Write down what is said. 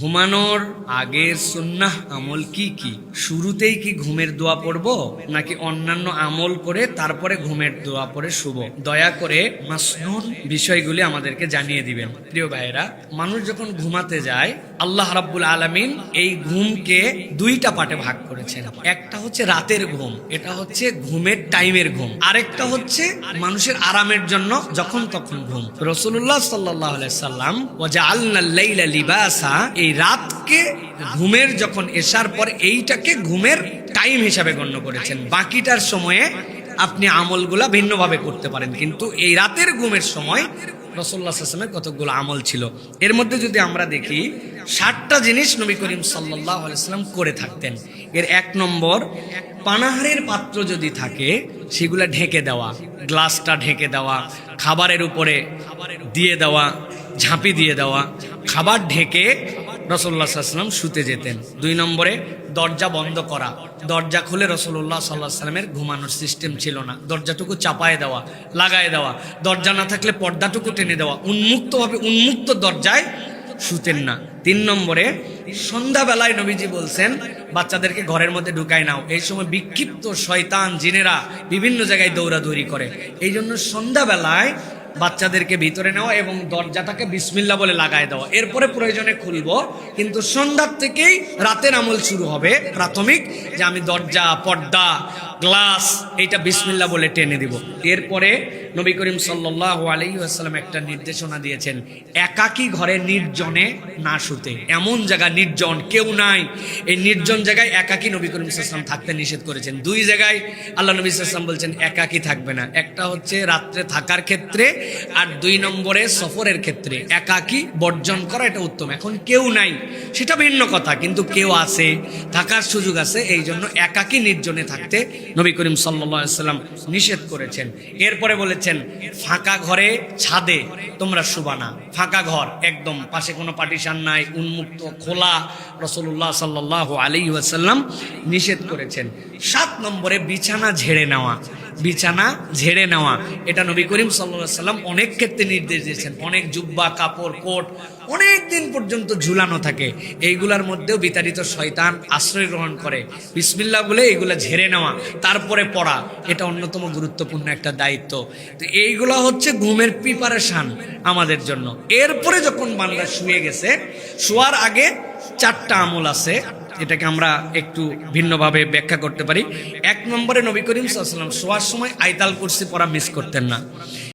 ঘুমানোর আগের সুন্নাহ আমল কি কি? শুরুতেই কি ঘুমের দোয়া পড়ব, নাকি অন্যান্য আমল করে তারপরে ঘুমের দোয়া পড়ে শুভ দয়া করে বিষয়গুলি আমাদেরকে জানিয়ে দিবেন। প্রিয় ভাইয়েরা, মানুষ যখন ঘুমাতে যায়, আল্লাহ রাব্বুল আলামিন এই ঘুমকে দুইটা পার্টে ভাগ করেছেন। একটা হচ্ছে রাতের ঘুম, এটা হচ্ছে ঘুমের টাইমের ঘুম। আরেকটা হচ্ছে মানুষের আরামের জন্য যখন তখন ঘুম। রসুল্লাহ সাল্লাহ সাল্লাম ওজা আল্লাহ লিবাসা এই রাতকে ঘুমের যখন এসার পর এইটাকে ঘুমের টাইম হিসাবে গণ্য করেছেন। বাকিটার সময়ে আপনি আমলগুলা ভিন্নভাবে করতে পারেন। কিন্তু এই রাতের ঘুমের সময় রসল্লা আসলামের কতগুলো আমল ছিল। এর মধ্যে যদি আমরা দেখি, ষাটটা জিনিস নবী করিম সাল্লাহ আলাইসাল্লাম করে থাকতেন। এর এক নম্বর, পানাহারের পাত্র যদি থাকে, সেগুলা ঢেকে দেওয়া, গ্লাসটা ঢেকে দেওয়া, খাবারের উপরে দিয়ে দেওয়া, ঝাঁপি দিয়ে দেওয়া, খাবার ঢেকে রসল্লা সাল্লাম শুতে যেতেন। দুই নম্বরে দরজা বন্ধ করা। দরজা খুলে রসল্লাহ সাল্লাহ সাল্লামের ঘুমানোর সিস্টেম ছিল না। দরজাটুকু চাপায় দেওয়া, লাগায় দেওয়া, দরজা না থাকলে পর্দাটুকু টেনে দেওয়া। উন্মুক্তভাবে উন্মুক্ত দরজায় শুতেন না। তিন নম্বরে সন্ধ্যাবেলায় নবীজি বলছেন, বাচ্চাদেরকে ঘরের মধ্যে ঢুকায় নাও। এই সময় বিক্ষিপ্ত শয়তান, জিনেরা বিভিন্ন জায়গায় দৌড়াদৌড়ি করে। এই জন্য সন্ধ্যাবেলায় বাচ্চাদেরকে ভিতরে নেওয়া এবং দরজাটাকে বিসমিল্লা বলে লাগায় দেওয়া। এরপরে প্রয়োজনে খুলব, কিন্তু সন্ধ্যার থেকেই রাতের আমল শুরু হবে প্রাথমিক, যে আমি দরজা, পর্দা, গ্লাস, এইটা বিসমিল্লা বলে টেনে দিব। এরপরে নবী করিম সাল্লাহ আলহিহাস্লাম একটা নির্দেশনা দিয়েছেন, একাকী ঘরে নির্জনে না শুতে। এমন জায়গা নির্জন, কেউ নাই। এই নির্জন জায়গায় একাকী নবী করিম সাল্লাম থাকতে নিষেধ করেছেন। দুই জায়গায় আল্লাহ নবী সাল্লাম বলছেন, একাকী থাকবে না। একটা হচ্ছে রাত্রে থাকার ক্ষেত্রে আর দুই নম্বরে সফরের ক্ষেত্রে একাকী বর্জন করা এটা উত্তম। এখন কেউ নাই, সেটা ভিন্ন কথা, কিন্তু কেউ আছে, থাকার সুযোগ আছে, এই জন্য একাকী নির্জনে থাকতে নবী করিম সাল্লাম নিষেধ করেছেন। এরপরে বলেছেন, ফাঁকা ঘরে ছাদে তোমরা শুবানা ফাঁকা ঘর, একদম পাশে কোনো পার্টিশন নাই, উন্মুক্ত, খোলা রসল্লাহ সাল্লাহ আলী ওয়াসাল্লাম নিষেধ করেছেন। সাত নম্বরে বিছানা ঝেড়ে নেওয়া। বিছানা ঝেড়ে নেওয়া। এটা নবী করিম সাল্লা সাল্লাম অনেক ক্ষেত্রে নির্দেশ দিয়েছেন। অনেক জুব্বা, কাপড়, কোট অনেক দিন পর্যন্ত ঝুলানো থাকে। এইগুলার মধ্যেও বিতাড়িত শয়তান আশ্রয় গ্রহণ করে। বিসমিল্লা বলে এইগুলো ঝেড়ে নেওয়া, তারপরে পড়া, এটা অন্যতম গুরুত্বপূর্ণ একটা দায়িত্ব। তো এইগুলো হচ্ছে ঘুমের প্রিপারেশন আমাদের জন্য। এরপরে যখন বাংলা শুয়ে গেছে, শোয়ার আগে চারটা আমল আছে, এটাকে আমরা একটু ভিন্নভাবে ব্যাখ্যা করতে পারি। এক নম্বরে নবী করিম সাল্লাম শোয়ার সময় আইতাল কুরসি পড়া মিস করতেন না।